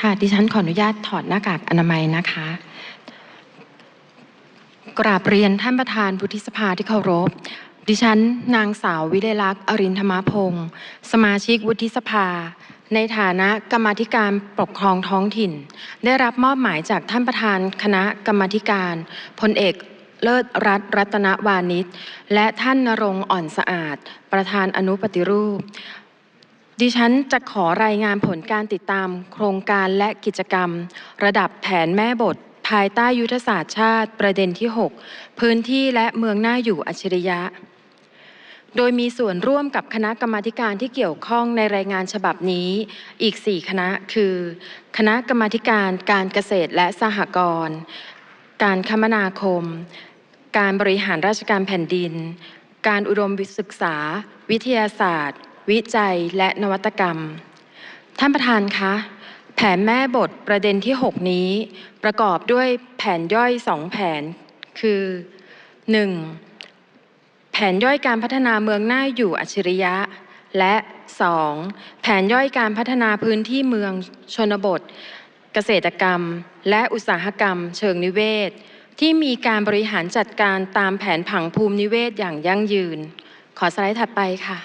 ค่ะดิฉันขออนุญาตถอดหน้ากากอนามัยนะคะ กราบเรียนท่านประธานวุฒิสภาที่เคารพ ดิฉันนางสาววิเลลักษ์อรินธรรมพงศ์สมาชิกวุฒิสภา ในฐานะกรรมธิการปกครองท้องถิ่น ได้รับมอบหมายจากท่านประธานคณะกรรมธิการพลเอกเลิศรัตน์รัตนวานิชและท่านนรงอ่อนสะอาด ประธานอนุปฏิรูป ดิฉันจะขอรายงานผลการติดตามโครงการและกิจกรรม ระดับแผนแม่บท ภายใต้ยุทธศาสตร์ชาติประเด็นที่ 6 พื้นที่และเมืองน่าอยู่อัจฉริยะ โดยมีส่วนร่วมกับคณะกรรมาการที่เกี่ยวข้องในรายงานฉบับนี้ อีก 4 คณะคือ คณะกรรมาการการเกษตรและสหกรณ์การคมนาคม การบริหารราชการแผ่นดิน การอุดมศึกษา วิทยาศาสตร์ วิจัยและนวัตกรรม ท่านประธานคะแผนแม่บทประเด็นที่ 6 นี้ ประกอบด้วยแผนย่อย 2 แผน คือ 1. แผนย่อยการพัฒนาเมืองหน่าอยู่อัจฉริยะ และ 2. แผนย่อยการพัฒนาพื้นที่เมืองชนบท เกษตรกรรม และอุตสาหกรรม เชิงนิเวศ ที่มีการบริหารจัดการตามแผนผังภูมินิเวศอย่างยั่งยืน ขอสไลด์ถัดไปค่ะ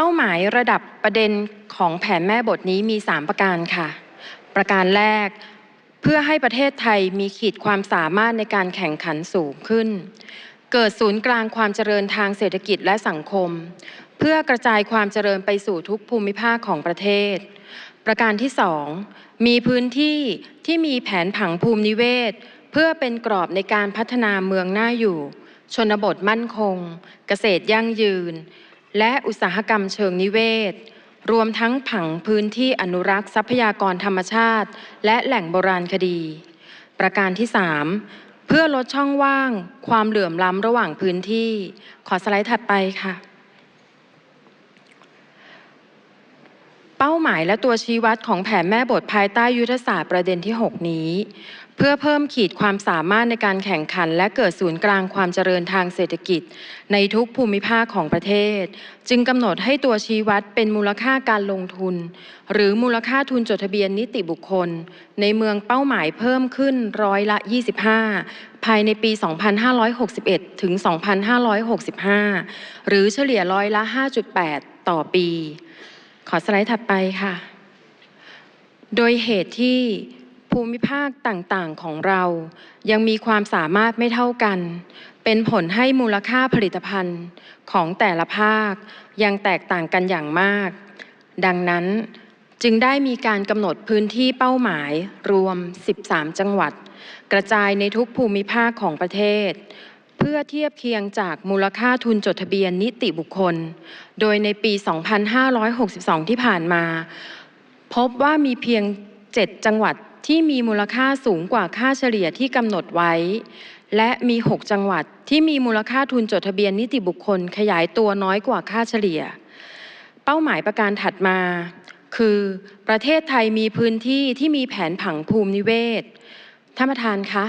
เป้าหมายระดับประเด็นของแผนแม่บทนี้มี 3 ประการค่ะ ประการแรกเพื่อให้ประเทศไทยมีขีดความสามารถในการแข่งขันสูงขึ้น เกิดศูนย์กลางความเจริญทางเศรษฐกิจและสังคม เพื่อกระจายความเจริญไปสู่ทุกภูมิภาคของประเทศ ประการที่2มีพื้นที่ที่มีแผนผังภูมินิเวศ เพื่อเป็นกรอบในการพัฒนาเมืองน่าอยู่ ชนบทมั่นคง เกษตรยั่งยืน และอุตสาหกรรมเชิงนิเวศ รวมทั้งผังพื้นที่อนุรักษ์ทรัพยากรธรรมชาติ และแหล่งโบราณคดี ประการที่ 3 เพื่อลดช่องว่าง ความเหลื่อมล้ำระหว่างพื้นที่ ขอสไลด์ถัดไปค่ะ เป้าหมายและตัวชี้วัดของแผนแม่บทภายใต้ยุทธศาสตร์ประเด็นที่ 6 นี้ เพื่อเพิ่มขีดความสามารถในการแข่งขัน และเกิดศูนย์กลางความเจริญทางเศรษฐกิจ ในทุกภูมิภาคของประเทศ จึงกำหนดให้ตัวชี้วัดเป็นมูลค่าการลงทุน หรือมูลค่าทุนจดทะเบียนนิติบุคคล ในเมืองเป้าหมายเพิ่มขึ้นร้อยละ 25 ภายในปี 2561 ถึง 2565 หรือเฉลี่ยร้อยละ 5.8 ต่อปี ขอสไลด์ถัดไปค่ะ โดยเหตุที่ ภูมิภาคต่างๆของเรา ยังมีความสามารถไม่เท่ากัน เป็นผลให้มูลค่าผลิตภัณฑ์ของแต่ละภาค ยังแตกต่างกันอย่างมาก ดังนั้นจึงได้มีการกำหนดพื้นที่เป้าหมายรวม 13 จังหวัด กระจายในทุกภูมิภาคของประเทศ เพื่อเทียบเคียงจากมูลค่าทุนจดทะเบียนนิติบุคคล โดยในปี 2562 ที่ผ่านมา พบว่ามีเพียง 7 จังหวัด ที่มีมูลค่าสูงกว่าค่าเฉลี่ยที่กำหนดไว้ และมี 6 จังหวัดที่มีมูลค่าทุนจดทะเบียนนิติบุคคลขยายตัวน้อยกว่าค่าเฉลี่ย เป้าหมายประการถัดมา คือประเทศไทยมีพื้นที่ที่มีแผนผังภูมินิเวศท่านประธานคะ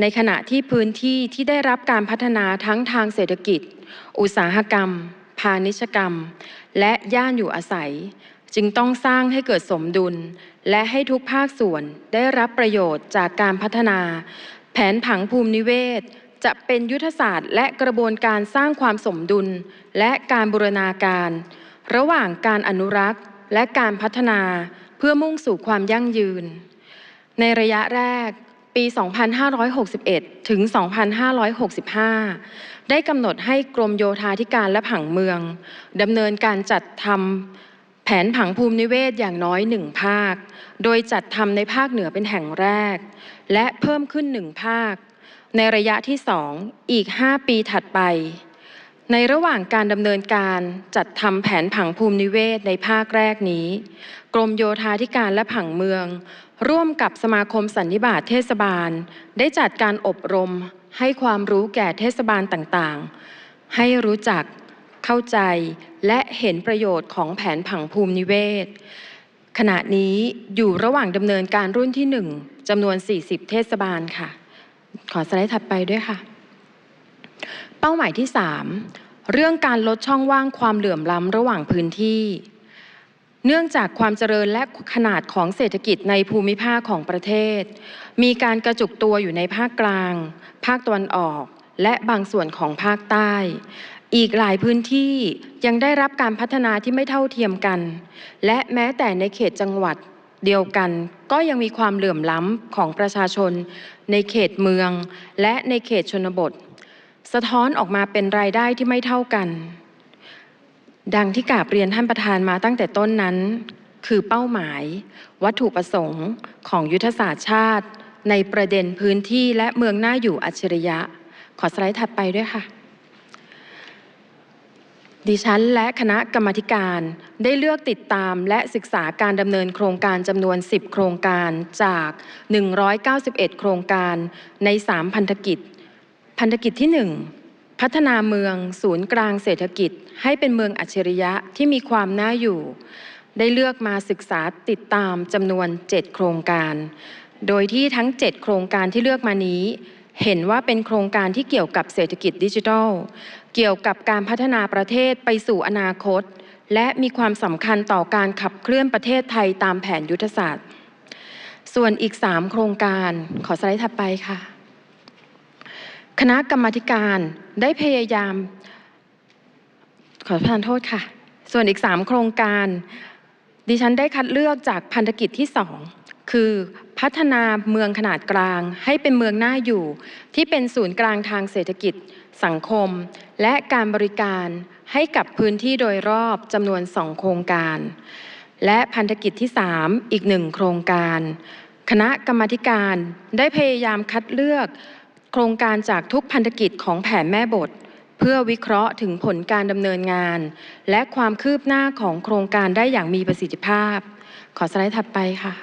ในขณะที่พื้นที่ที่ได้รับการพัฒนาทั้งทางเศรษฐกิจ อุตสาหกรรม พาณิชยกรรม และย่านอยู่อาศัย จึงต้องสร้างให้เกิดสมดุล และให้ทุกภาคส่วนได้รับประโยชน์จากการพัฒนา แผนผังภูมินิเวศ จะเป็นยุทธศาสตร์และกระบวนการสร้างความสมดุล และการบูรณาการ ระหว่างการอนุรักษ์และการพัฒนาเพื่อมุ่งสู่ความยั่งยืน ในระยะแรกปี 2561 ถึง 2565 ได้กำหนดให้กรมโยธาธิการและผังเมืองดำเนินการจัดทำ ผนผังภูมินิเวศอย่างน้อยหนึ่งภาค โดยจัดทำในภาคเหนือเป็นแห่งแรก และเพิ่มขึ้นหนึ่งภาค ในระยะที่2อีก 5 ปีถัดไป ในระหว่างการดำเนินการจัดทำแผนผังภูมินิเวศในภาคแรกนี้ กรมโยธาธิการและผังเมือง ร่วมกับสมาคมสันนิบาตเทศบาล ได้จัดการอบรมให้ความรู้แก่เทศบาลต่างๆ ให้รู้จักเข้าใจ และเห็นประโยชน์ของแผนผังภูมินิเวศ ขณะนี้อยู่ระหว่างดำเนินการรุ่นที่ 1จำนวน 40 เทศบาลค่ะ ขอสไลด์ถัดไปด้วยค่ะ เป้าหมายที่ 3 เรื่องการลดช่องว่างความเหลื่อมล้ำระหว่างพื้นที่ เนื่องจากความเจริญและขนาดของเศรษฐกิจในภูมิภาคของประเทศ มีการกระจุกตัวอยู่ในภาคกลาง ภาคตะวันออกและบางส่วนของภาคใต้ อีกหลายพื้นที่ยังได้รับการพัฒนาที่ไม่เท่าเทียมกัน และแม้แต่ในเขตจังหวัดเดียวกันก็ยังมีความเหลื่อมล้ำของประชาชน ในเขตเมือง และในเขตชนบท สะท้อนออกมาเป็นรายได้ที่ไม่เท่ากัน ดังที่กาบเรียนท่านประธานมาตั้งแต่ต้นนั้น คือเป้าหมาย วัตถุประสงค์ของยุทธศาสตร์ชาติ ในประเด็นพื้นที่และเมืองน่าอยู่อัจฉริยะ ขอสไลด์ถัดไปด้วยค่ะ ดิฉันและคณะกรรมการได้เลือกติดตามและศึกษาการดำเนินโครงการจำนวน 10 โครงการจาก 191 โครงการใน 3 พันธกิจ พันธกิจที่ 1 พัฒนาเมืองศูนย์กลางเศรษฐกิจ ให้เป็นเมืองอัจฉริยะที่มีความน่าอยู่ ได้เลือกมาศึกษาติดตามจำนวน 7 โครงการ โดยที่ทั้ง 7 โครงการที่เลือกมานี้ เห็นว่าเป็นโครงการที่เกี่ยวกับเศรษฐกิจดิจิทัล เกี่ยวกับการพัฒนาประเทศไปสู่อนาคต และมีความสำคัญต่อการขับเคลื่อนประเทศไทยตามแผนยุทธศาสตร์ ส่วนอีก 3 โครงการขอสไลด์ถัดไปค่ะ คณะกรรมการได้พยายาม ขอประทานโทษค่ะ ส่วนอีก 3 โครงการ ดิฉันได้คัดเลือกจากพันธกิจที่ 2 คือพัฒนาเมืองขนาดกลาง ให้เป็นเมืองน่าอยู่ ที่เป็นศูนย์กลางทางเศรษฐกิจ สังคม และการบริการให้กับพื้นที่โดยรอบจำนวน2โครงการ และพันธกิจที่ 3 อีกหนึ่งโครงการ คณะกรรมการได้พยายามคัดเลือก โครงการจากทุกพันธกิจของแผนแม่บท เพื่อวิเคราะห์ถึงผลการดำเนินงาน และความคืบหน้าของโครงการได้อย่างมีประสิทธิภาพ ขอสไลด์ถัดไปค่ะ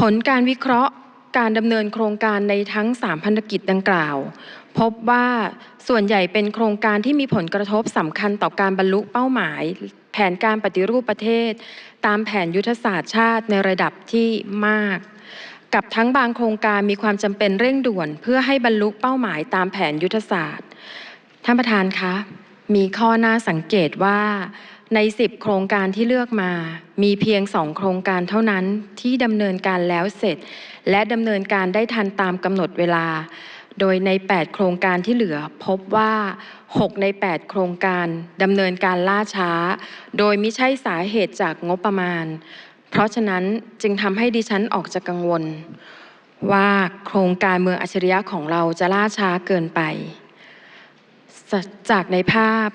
ผลการวิเคราะห์การดำเนินโครงการในทั้ง 3 พันธกิจดังกล่าว พบว่าส่วนใหญ่เป็นโครงการที่มีผลกระทบสำคัญต่อการบรรลุเป้าหมาย แผนการปฏิรูปประเทศ ตามแผนยุทธศาสตร์ชาติในระดับที่มาก กับทั้งบางโครงการมีความจำเป็นเร่งด่วน เพื่อให้บรรลุเป้าหมายตามแผนยุทธศาสตร์ ท่านประธานคะ มีข้อน่าสังเกตว่า ใน 10 โครงการที่เลือกมา มีเพียง 2 โครงการเท่านั้นที่ดำเนินการแล้วเสร็จ และดำเนินการได้ทันตามกำหนดเวลา โดยใน 8 โครงการที่เหลือพบว่า 6 ใน 8 โครงการดำเนินการล่าช้า โดยไม่ใช่สาเหตุจากงบประมาณ เพราะฉะนั้นจึงทำให้ดิฉันออกจะกังวล ว่าโครงการเมืองอัจฉริยะของเราจะล่าช้าเกินไป จากในภาพ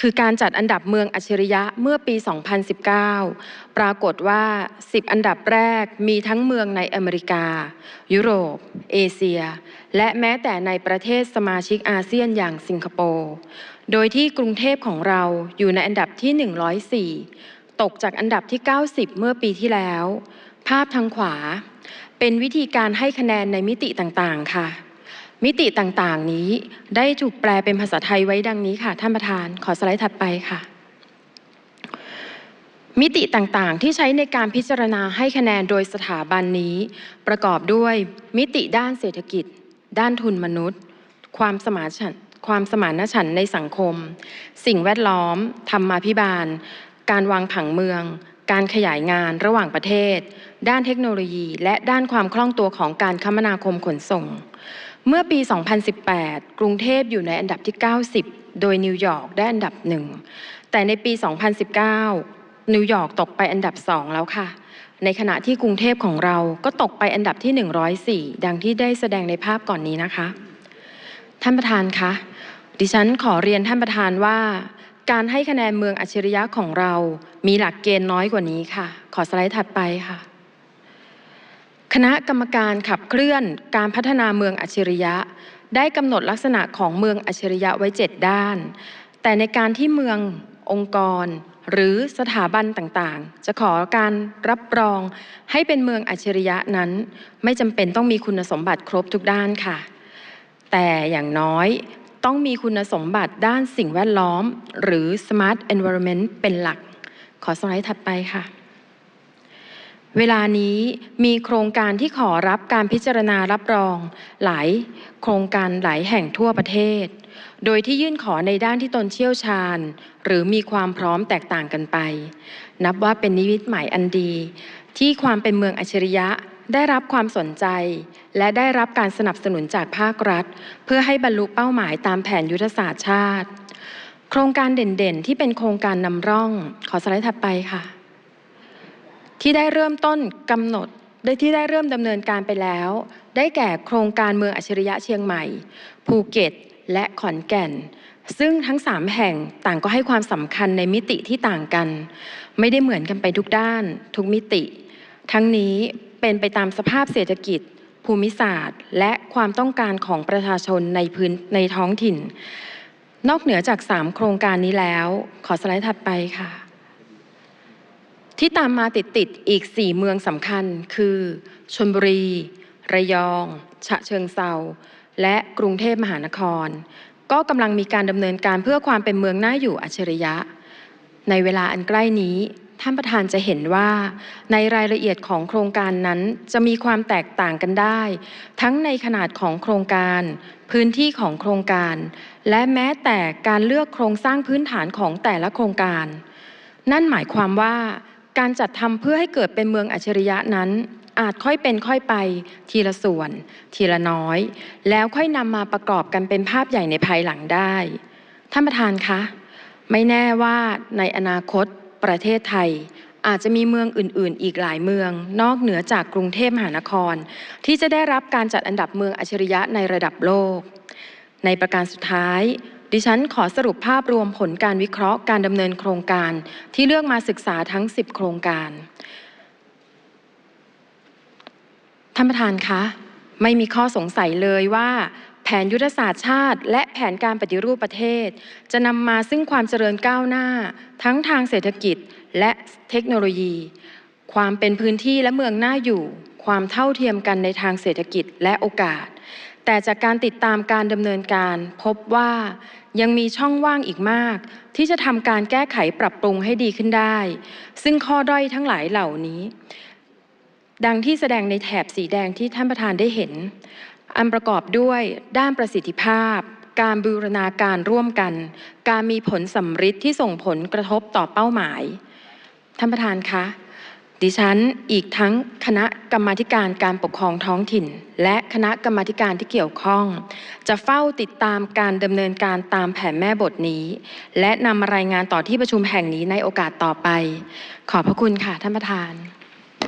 คือการจัดอันดับเมืองอัจฉริยะเมื่อปี 2019 ปรากฏว่า 10 อันดับแรกมีทั้งเมืองในอเมริกา ยุโรป เอเชีย และแม้แต่ในประเทศสมาชิกอาเซียนอย่างสิงคโปร์โดยที่กรุงเทพของเราอยู่ในอันดับที่ 104 ตกจากอันดับที่ 90 เมื่อปีที่แล้ว ภาพทางขวา เป็นวิธีการให้คะแนนในมิติต่างๆ ค่ะ มิติต่างๆนี้ได้ถูกแปลเป็นภาษาไทยไว้ดังนี้ค่ะ ท่านประธานขอสไลด์ถัดไปค่ะ มิติต่างๆ ที่ใช้ในการพิจารณาให้คะแนนโดยสถาบันนี้ ประกอบด้วย มิติด้านเศรษฐกิจ ด้านทุนมนุษย์ ความสมานฉันท์ความสมานฉันในสังคม สิ่งแวดล้อม ธรรมาภิบาล การวางผังเมือง การขยายงานระหว่างประเทศ ด้านเทคโนโลยี และด้านความคล่องตัวของการคมนาคมขนส่ง เมื่อปี 2018 กรุงเทพอยู่ในอันดับที่ 90 โดยนิวยอร์กได้อันดับหนึ่ง แต่ในปี 2019 นิวยอร์กตกไปอันดับ2แล้วค่ะ ในขณะที่กรุงเทพของเราก็ตกไปอันดับที่ 104 ดังที่ได้แสดงในภาพก่อนนี้นะคะ ท่านประธานคะ ดิฉันขอเรียนท่านประธานว่า การให้คะแนนเมืองอัจฉริยะของเรา มีหลักเกณฑ์น้อยกว่านี้ค่ะ ขอสไลด์ถัดไปค่ะ คณะกรรมการขับเคลื่อนการพัฒนาเมืองอัจฉริยะ ได้กำหนดลักษณะของเมืองอัจฉริยะไว้ 7 ด้าน แต่ในการที่เมืององค์กร หรือสถาบันต่างๆ จะขอการรับรองให้เป็นเมืองอัจฉริยะนั้น ไม่จำเป็นต้องมีคุณสมบัติครบทุกด้านค่ะ แต่อย่างน้อยต้องมีคุณสมบัติด้านสิ่งแวดล้อม หรือ Smart Environment เป็นหลัก ขอสไลด์ถัดไปค่ะ เวลานี้มีโครงการที่ขอรับการพิจารณารับรอง หลายโครงการหลายแห่งทั่วประเทศ โดยที่ยื่นขอในด้านที่ตนเชี่ยวชาญ หรือมีความพร้อมแตกต่างกันไป นับว่าเป็นนิมิตใหมายอันดี ที่ความเป็นเมืองอัจฉริยะได้รับความสนใจ และได้รับการสนับสนุนจากภาครัฐ เพื่อให้บรรลุเป้าหมายตามแผนยุทธศาสตร์ชาติ โครงการเด่นๆ ที่เป็นโครงการนำร่อง ขอสไลด์ถัดไปค่ะ ที่ได้เริ่มต้นกำหนดได้ที่ได้เริ่มดำเนินการไปแล้ว ได้แก่โครงการเมืองอัจฉริยะเชียงใหม่ ภูเก็ต และขอนแก่น ซึ่งทั้งสามแห่งต่างก็ให้ความสำคัญในมิติที่ต่างกัน ไม่ได้เหมือนกันไปทุกด้าน ทุกมิติ ทั้งนี้เป็นไปตามสภาพเศรษฐกิจ ภูมิศาสตร์ และความต้องการของประชาชนในพื้นในท้องถิ่น นอกเหนือจาก 3 โครงการนี้แล้ว ขอสไลด์ถัดไปค่ะ ที่ตามมาติดๆอีก 4 เมืองสำคัญคือชลบุรี ระยอง ฉะเชิงเซาและกรุงเทพมหานคร ก็กำลังมีการดำเนินการเพื่อความเป็นเมืองน่าอยู่อัจฉริยะ ในเวลาอันใกล้นี้ท่านประธานจะเห็นว่า ในรายละเอียดของโครงการนั้นจะมีความแตกต่างกันได้ ทั้งในขนาดของโครงการ พื้นที่ของโครงการ และแม้แต่การเลือกโครงสร้างพื้นฐานของแต่ละโครงการ นั่นหมายความว่า การจัดทำเพื่อให้เกิดเป็นเมืองอัจฉริยะนั้น อาจค่อยเป็นค่อยไป ทีละส่วน ทีละน้อย แล้วค่อยนำมาประกอบกันเป็นภาพใหญ่ในภายหลังได้ ท่านประธานคะ ไม่แน่ว่าในอนาคตประเทศไทย อาจจะมีเมืองอื่น ๆ อีกหลายเมือง นอกเหนือจากกรุงเทพมหานคร ที่จะได้รับการจัดอันดับเมืองอัจฉริยะในระดับโลก ในประการสุดท้าย ดิฉันขอสรุปภาพรวมผลการวิเคราะห์การดำเนินโครงการที่เลือกมาศึกษาทั้ง 10 โครงการ ท่านประธานคะ ไม่มีข้อสงสัยเลยว่าแผนยุทธศาสตร์ชาติ และแผนการปฏิรูปประเทศ จะนำมาซึ่งความเจริญก้าวหน้า ทั้งทางเศรษฐกิจและเทคโนโลยี ความเป็นพื้นที่และเมืองน่าอยู่ ความเท่าเทียมกันในทางเศรษฐกิจและโอกาส แต่จากการติดตามการดำเนินการพบว่ายังมีช่องว่างอีกมาก ที่จะทำการแก้ไขปรับปรุงให้ดีขึ้นได้ ซึ่งข้อด้อยทั้งหลายเหล่านี้ ดังที่แสดงในแถบสีแดงที่ท่านประธานได้เห็น อันประกอบด้วยด้านประสิทธิภาพ การบูรณาการร่วมกัน การมีผลสำฤทธิ์ที่ส่งผลกระทบต่อเป้าหมาย ท่านประธานคะ ดิฉันอีกทั้งคณะกรรมาการการปกครองท้องถิ่น และคณะกรรมาการที่เกี่ยวข้อง จะเฝ้าติดตามการดำเนินการตามแผนแม่บทนี้ และนำมารายงานต่อที่ประชุมแห่งนี้ในโอกาสต่อไป ขอบพระคุณค่ะท่านประธาน